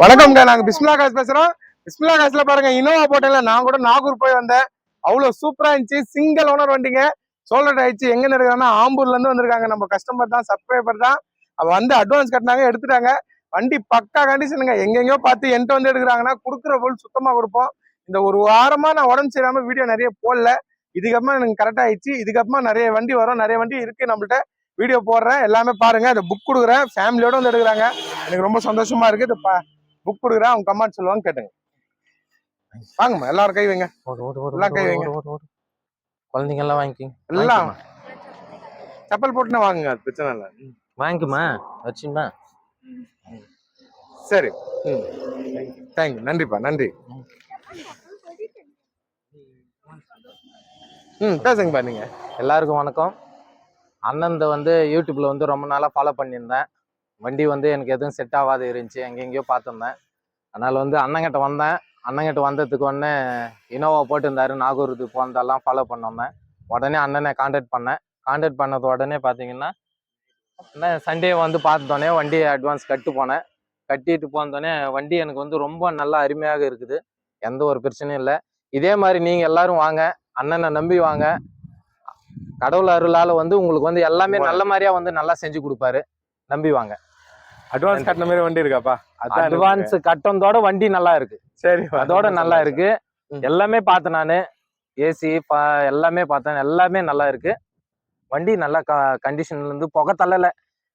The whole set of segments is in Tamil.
வணக்கம்ங்க நாங்க பிஸ்மிலா காசு பேசுறோம். பிஸ்மிலா காசுல பாருங்க இனோவா போட்டேன்ல நான் கூட நாகூர் போய் வந்தேன். அவ்வளவு சூப்பரா இருந்துச்சு. சிங்கிள் ஓனர் வண்டிங்க. சோல்டர் ஆயிடுச்சு எங்க இருக்காங்கன்னா ஆம்பூர்ல இருந்து வந்திருக்காங்க. நம்ம கஸ்டமர் தான் சப்ஸ்கிரைபர் தான். அவ வந்து அட்வான்ஸ் கட்டினாங்க எடுத்துட்டாங்க. வண்டி பக்கா கண்டிஷனுங்க எங்கெங்கயோ பார்த்து என்கிட்ட வந்து எடுக்கிறாங்கன்னா கொடுக்குற பொருள் சுத்தமா கொடுப்போம். இந்த ஒரு வாரமா நான் உடம்பு சரியாம வீடியோ நிறைய போடல. இதுக்கப்புறமா எனக்கு கரெக்ட் ஆயிடுச்சு. இதுக்கப்புறமா நிறைய வண்டி வரும். நிறைய வண்டி இருக்கு. நம்மள்ட்ட. வீடியோ போடுறேன். எல்லாமே பாருங்க. இந்த புக் கொடுக்குறேன். ஃபேமிலியோட வந்து எடுக்கிறாங்க. எனக்கு ரொம்ப சந்தோஷமா இருக்கு. இந்த புக் கொடுக்குறேன். அவங்க கமெண்ட் சொல்லுவாங்க கேட்டுங்க. வாங்கம்மா எல்லாரும் கை வைங்க. எல்லாம் கை வைங்க. குழந்தைங்க எல்லாம் வாங்கிக்கிங்க. எல்லாம். செப்பல் போட்டுனா வாங்குங்க அது பிரச்சனை இல்லை. வாங்கிக்குமா வச்சுமா சரி. ம். தேங்க்யூ நன்றிப்பா நன்றி. ம் பேசுங்கப்பா நீங்க. எல்லாருக்கும் வணக்கம். அண்ணன் வந்து யூடியூப்ல வந்து ரொம்ப நாளாக ஃபாலோ பண்ணியிருந்தேன். வண்டி வந்து எனக்கு எதுவும் செட் ஆகாது இருந்துச்சு. எங்கெங்கேயோ பார்த்துருந்தேன். அதனால வந்து அண்ணங்கிட்ட வந்தேன். அண்ணங்கிட்ட வந்ததுக்கு உடனே இனோவா போட்டிருந்தாரு. நாகூர் இது போனதெல்லாம் ஃபாலோ பண்ணோமே. உடனே அண்ணனை காண்டாக்ட் பண்ணேன். காண்டாக்ட் பண்ணது உடனே பார்த்தீங்கன்னா சண்டே வந்து பார்த்துட்டோன்னே வண்டி அட்வான்ஸ் கட்டு போனேன். கட்டிட்டு போனோடனே வண்டி எனக்கு வந்து ரொம்ப நல்லா அருமையாக இருக்குது. எந்த ஒரு பிரச்சனையும் இல்லை. இதே மாதிரி நீங்கள் எல்லாரும் வாங்க. அண்ணனை நம்பி வாங்க. கடவுள் அருளால வந்து உங்களுக்கு வந்து எல்லாமே நல்ல மாதிரியா வந்து நல்லா செஞ்சு கொடுப்பாரு. நம்பி வாங்க. அட்வான்ஸ் கட்டின மாதிரி வண்டி இருக்காப்பா? அட்வான்ஸ் கட்டந்தோட வண்டி நல்லா இருக்கு. சரி அதோட நல்லா இருக்கு. எல்லாமே பார்த்தேன் நானு ஏசி எல்லாமே பார்த்தேன் எல்லாமே நல்லா இருக்கு. வண்டி நல்ல கண்டிஷன்ல இருந்து புகை தள்ளல.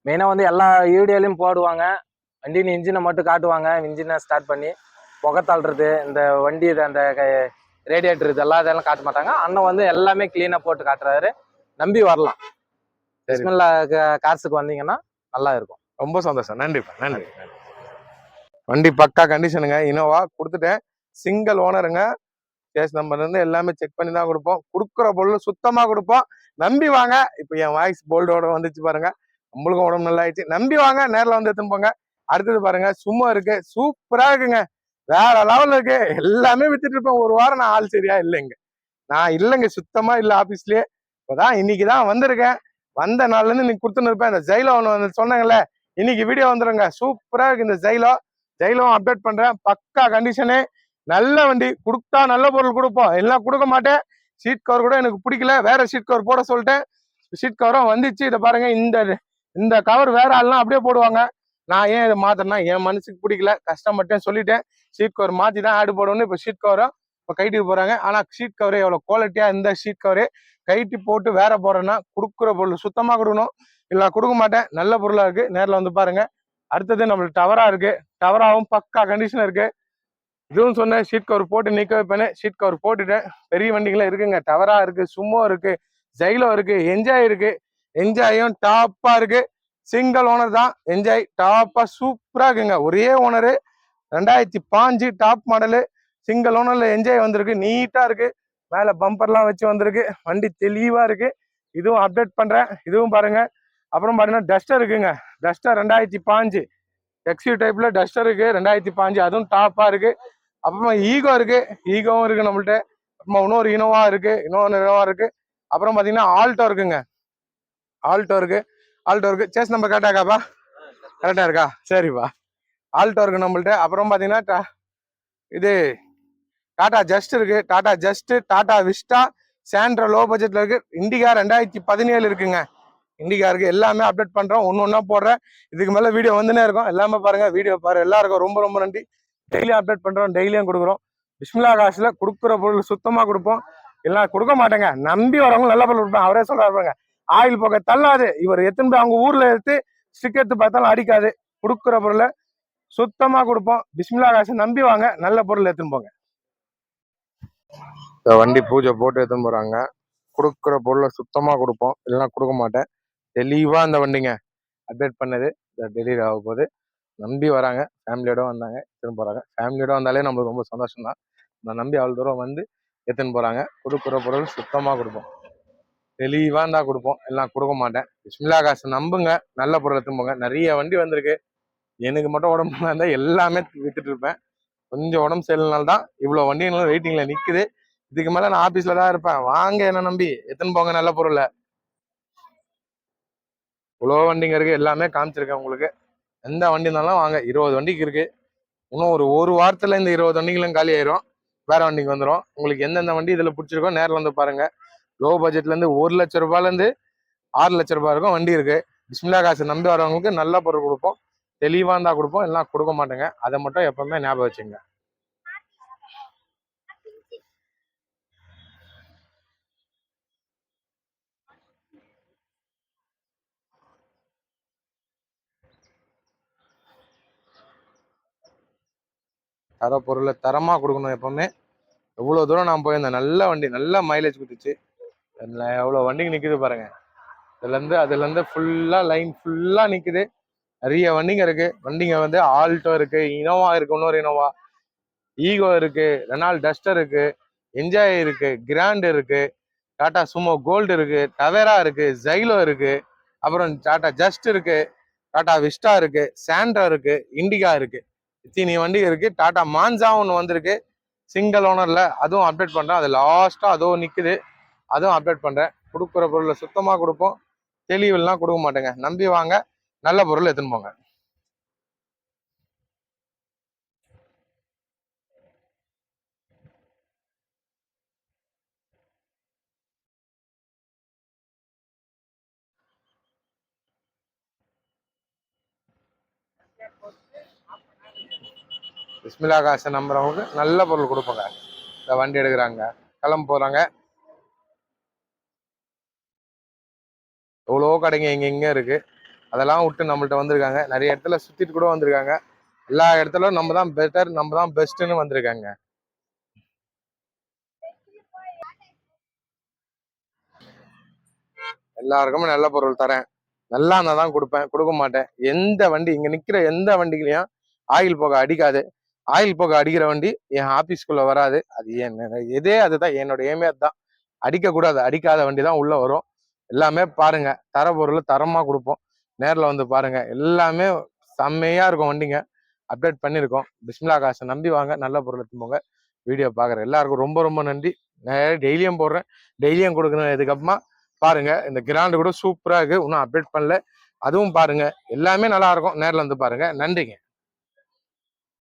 மெயினா வந்து எல்லா வீடியோலையும் போடுவாங்க. வண்டியின் இன்ஜினை மட்டும் காட்டுவாங்க. இன்ஜினை ஸ்டார்ட் பண்ணி புகை தள்ளுறது இந்த வண்டி இது அந்த ரேடியேட்டர் இதெல்லாம் இதெல்லாம் காட்ட மாட்டாங்க. அண்ணன் வந்து எல்லாமே கிளீனா போட்டு காட்டுறாரு. நம்பி வரலாம். கார்ஸுக்கு வந்தீங்கன்னா நல்லா இருக்கும். ரொம்ப சந்தோஷம். நன்றிப்பா நன்றி. வண்டி பக்கா கண்டிஷனுங்க இனோவா கொடுத்துட்டேன். சிங்கிள் ஓனருங்க கேஸ் நம்பர்லேருந்து எல்லாமே செக் பண்ணி தான் கொடுப்போம். கொடுக்குற பொருள் சுத்தமாக கொடுப்போம். நம்பி வாங்க. இப்போ என் வாய்ஸ் போல்டோட வந்துச்சு பாருங்க. நம்மளுக்கும் உடம்பு நல்லா ஆயிடுச்சு நம்பி வாங்க. நேரில் வந்து எடுத்துன்னு போங்க. அடுத்தது பாருங்க. சும்மா இருக்கு. சூப்பரா இருக்குங்க. வேற லெவலில் இருக்கு. எல்லாமே வித்துட்டு இருப்பேன் ஒரு வாரம் நான் ஆள் சரியா இல்லைங்க. நான் இல்லைங்க. சுத்தமா இல்லை ஆபீஸ்லயே இப்போதான் இன்னைக்கு தான் வந்திருக்கேன். வந்த நாள்லேருந்து இன்னைக்கு கொடுத்துன்னு இருப்பேன். இந்த ஜெயில ஒன்று வந்து சொன்னாங்கல்ல இன்னைக்கு வீடியோ வந்துருங்க. சூப்பரா இருக்கு இந்த ஜெயிலோ ஜெயிலும் அப்டேட் பண்றேன். பக்கா கண்டிஷனு நல்ல வண்டி. கொடுத்தா நல்ல பொருள் கொடுப்போம். எல்லாம் கொடுக்க மாட்டேன். சீட் கவர் கூட எனக்கு பிடிக்கல. வேற சீட் கவர் போட சொல்லிட்டேன். சீட் கவரும் வந்துச்சு. இதை பாருங்க. இந்த இந்த கவர் வேற ஆள்லாம் அப்படியே போடுவாங்க. நான் ஏன் இதை மாத்தினா என் மனசுக்கு பிடிக்கல. கஷ்டப்பட்டேன் சொல்லிட்டேன். சீட் கவர் மாத்தி தான் ஆடு போடணும் இப்போ சீட் கவரும் இப்போ கைட்டிட்டு போறாங்க. ஆனா சீட் கவர் எவ்வளவு குவாலிட்டியா இந்த சீட் கவரு கைட்டு போட்டு வேற போடுறேன்னா கொடுக்குற பொருள் சுத்தமா கொடுக்கணும். இல்லை கொடுக்க மாட்டேன். நல்ல பொருளாக இருக்குது நேரில் வந்து பாருங்கள் அடுத்தது நம்மளுக்கு டவராக இருக்குது டவராகவும் பக்கா கண்டிஷன் இருக்குது இதுவும் சொன்னேன். ஷீட் கவர் போட்டு நிற்க வைப்பேன்னு ஷீட் கவர் போட்டுட்டேன். பெரிய வண்டிகளும் இருக்குங்க. டவராக இருக்குது சும்மோ இருக்குது ஜைலோ இருக்குது என்ஜாய் இருக்குது என்ஜாயும் டாப்பாக இருக்குது சிங்கிள் ஓனர் தான். என்ஜாய் டாப்பாக சூப்பராக இருக்குங்க. ஒரே ஓனரு ரெண்டாயிரத்தி பாஞ்சு டாப் மாடலு சிங்கிள் ஓனரில் என்ஜாய் வந்திருக்கு. நீட்டாக இருக்கு. மேலே பம்பர்லாம் வச்சு வந்திருக்கு. வண்டி தெளிவாக இருக்குது இதுவும் அப்டேட் பண்ணுறேன் இதுவும் பாருங்கள் அப்புறம் பார்த்தீங்கன்னா டஸ்டர் இருக்குங்க. டஸ்டர் ரெண்டாயிரத்தி பாஞ்சு. எக்ஸ்யூ டைப்பில் டஸ்டர் இருக்குது ரெண்டாயிரத்தி பாஞ்சு. அதுவும் டாப்பாக இருக்குது அப்புறமா ஈகோ இருக்குது ஈகோவும் இருக்குது நம்மள்ட்ட. அப்புறமா இன்னொரு இனோவா இருக்குது இன்னொரு இனோவா இருக்குது அப்புறம் பார்த்தீங்கன்னா ஆல்டோ இருக்குங்க. ஆல்டோ இருக்குது ஆல்டோ இருக்குது சேஸ் நம்பர் கரெக்டாகக்காப்பா கரெக்டாக இருக்கா சரிப்பா. ஆல்டோ இருக்குது நம்மள்ட்ட. அப்புறம் பார்த்தீங்கன்னா டா- இது டாடா ஜஸ்ட் இருக்குது டாடா ஜஸ்ட்டு டாடா விஸ்டா சாண்ட்ரா லோ பட்ஜெட்டில் இருக்குது இண்டிகா ரெண்டாயிரத்தி பதினேழு இருக்குங்க. இண்டிகா எல்லாமே அப்டேட் பண்ணுறோம் ஒன்று ஒன்றா போடுறேன். இதுக்கு மேலே வீடியோ வந்துனே இருக்கும். எல்லாமே பாருங்கள் வீடியோ பாரு. எல்லாருக்கும் ரொம்ப ரொம்ப நன்றி. டெய்லியும் அப்டேட் பண்ணுறோம் டெய்லியும் கொடுக்குறோம். பிஸ்மிலா காசில் கொடுக்குற பொருள் சுத்தமாக கொடுப்போம். எல்லாம் கொடுக்க மாட்டேங்க. நம்பி வரவங்க நல்ல பொருள் கொடுப்பேன் அவரே சொல்றாரு பாருங்க. ஆயில் போக தள்ளாது. இவர் எத்தனை அவங்க ஊரில் எடுத்து ஸ்டிக் எடுத்து பார்த்தாலும் அடிக்காது. கொடுக்குற பொருளை சுத்தமாக கொடுப்போம். பிஸ்மிலா காசு நம்பி வாங்க. நல்ல பொருள் எடுத்துன்னு போங்க. வண்டி பூஜை போட்டு எடுத்துன்னு போகிறாங்க கொடுக்குற பொருளை சுத்தமாக கொடுப்போம். இல்லைன்னா கொடுக்க மாட்டேன். தெளிவாக அந்த வண்டிங்க அப்டேட் பண்ணது. டெலிவரி ஆக போகுது நம்பி வராங்க. ஃபேமிலியோட வந்தாங்க. எடுத்துன்னு போகிறாங்க ஃபேமிலியோட வந்தாலே நம்மளுக்கு ரொம்ப சந்தோஷம் தான் நான் நம்பி அவ்வளோ தூரம் வந்து எடுத்துன்னு போகிறாங்க கொடுக்குற பொருள் சுத்தமாக கொடுப்போம். தெளிவாக இருந்தால் கொடுப்போம். எல்லாம் கொடுக்க மாட்டேன். பிஸ்மிலா காசு நம்புங்க. நல்ல பொருள் எடுத்துன்னு போங்க. நிறைய வண்டி வந்திருக்கு. எனக்கு மட்டும் உடம்பு இருந்தால் எல்லாமே வித்துட்டு இருப்பேன். கொஞ்சம் உடம்பு சரியில்லைனால தான் இவ்வளோ வண்டிகளும் வெயிட்டிங்கில் நிற்குது இதுக்கு மேலே நான் ஆஃபீஸில் தான் இருப்பேன். வாங்க என்ன நம்பி. எத்தனை போங்க நல்ல பொருளை. இவ்வளோ வண்டிங்க இருக்குது எல்லாமே காமிச்சிருக்கேன் உங்களுக்கு. எந்த வண்டி இருந்தாலும் வாங்க. இருபது வண்டிக்கு இருக்குது இன்னும் ஒரு ஒரு வாரத்தில் இந்த இருபது வண்டிகளும் காலி ஆயிரும். வேற வண்டிக்கு வந்துடும் உங்களுக்கு எந்தெந்த வண்டி இதில் பிடிச்சிருக்கோ நேரில் வந்து பாருங்கள் லோ பட்ஜெட்லேருந்து ஒரு லட்ச ரூபாயிலேருந்து ஆறு லட்ச ரூபாய் இருக்கும் வண்டி இருக்குது பிஸ்மிலா காசு நம்பி வரவங்களுக்கு நல்ல பொருள் கொடுப்போம். தெளிவாக இருந்தால் கொடுப்போம். எல்லாம் கொடுக்க மாட்டேங்க. அதை மட்டும் எப்பவுமே ஞாபகம் வச்சுங்க தர பொருளை தரமாக கொடுக்கணும் எப்பவுமே. எவ்வளோ தூரம் நான் போயிருந்தேன் நல்ல வண்டி நல்ல மைலேஜ் கொடுத்துச்சு. எவ்வளோ வண்டிக்கு வண்டிங்க பாருங்க. இதுலேருந்து அதுலேருந்து ஃபுல்லாக லைன் ஃபுல்லாக நிற்குது நிறைய வண்டிங்க இருக்குது வண்டிங்க வந்து ஆல்டோ இருக்குது இனோவா இருக்குது இன்னொரு இனோவா ஈகோ இருக்குது ரெனால் டஸ்டர் இருக்குது என்ஜாய் இருக்குது கிராண்ட் இருக்குது டாடா சுமோ கோல்டு இருக்குது டவேரா இருக்குது ஜைலோ இருக்குது அப்புறம் டாடா ஜஸ்ட் இருக்குது டாடா விஸ்டா இருக்கு சாண்ட்ரா இருக்குது இண்டிகா இருக்குது இத்தினி வண்டி இருக்குது டாடா மான்சா ஒன்று வந்திருக்கு. சிங்கிள் ஓனரில் அதுவும் அப்டேட் பண்றேன். அது லாஸ்ட்டாக அதுவும் நிக்குது. அதுவும் அப்டேட் பண்றேன். கொடுக்குற பொருளை சுத்தமாக கொடுப்போம். தெளிவுலாம் கொடுக்க மாட்டேங்க. நம்பி வாங்க. நல்ல பொருள் எடுத்துன்னு போங்க. பிஸ்மிலா காசை நம்புறவங்களுக்கு நல்ல பொருள் கொடுப்பாங்க. இந்த வண்டி எடுக்கிறாங்க. கிளம்ப போகிறாங்க எவ்வளோ கடைங்க இங்க இங்கே இருக்கு. அதெல்லாம் விட்டு நம்மள்ட்ட வந்திருக்காங்க. நிறைய இடத்துல சுற்றிட்டு கூட வந்திருக்காங்க. எல்லா இடத்துலையும் நம்ம தான் பெட்டர் நம்ம தான் பெஸ்ட்டுன்னு வந்திருக்காங்க. எல்லாருக்குமே நல்ல பொருள் தரேன். நல்லா இருந்தால் தான் கொடுப்பேன். கொடுக்க மாட்டேன். எந்த வண்டி இங்கே நிக்கிற எந்த வண்டிகளையும் ஆயில் போக அடிக்காது. ஆயில் போக அடிக்கிற வண்டி என் ஆஃபீஸ்க்குள்ளே வராது. அது என் எதே அதுதான். என்னோட ஏமே அதுதான். அடிக்கக்கூடாது. அடிக்காத வண்டி தான் உள்ளே வரும். எல்லாமே பாருங்க. தர பொருள் தரமாக கொடுப்போம். நேரில் வந்து பாருங்க. எல்லாமே செம்மையாக இருக்கும் வண்டிங்க. அப்டேட் பண்ணியிருக்கோம். பிஸ்மிலா காசை நம்பி வாங்க. நல்ல பொருள் எடுத்துப்போங்க வீடியோ பார்க்குற எல்லாருக்கும் ரொம்ப ரொம்ப நன்றி. நான் டெய்லியும் போடுறேன். டெய்லியும் கொடுக்குறேன் இதுக்கப்புறமா பாருங்க. இந்த கிராண்டு கூட சூப்பராக இருக்கு. இன்னும் அப்டேட் பண்ணல. அதுவும் பாருங்க. எல்லாமே நல்லா இருக்கும். வந்து பாருங்க. நன்றிங்க.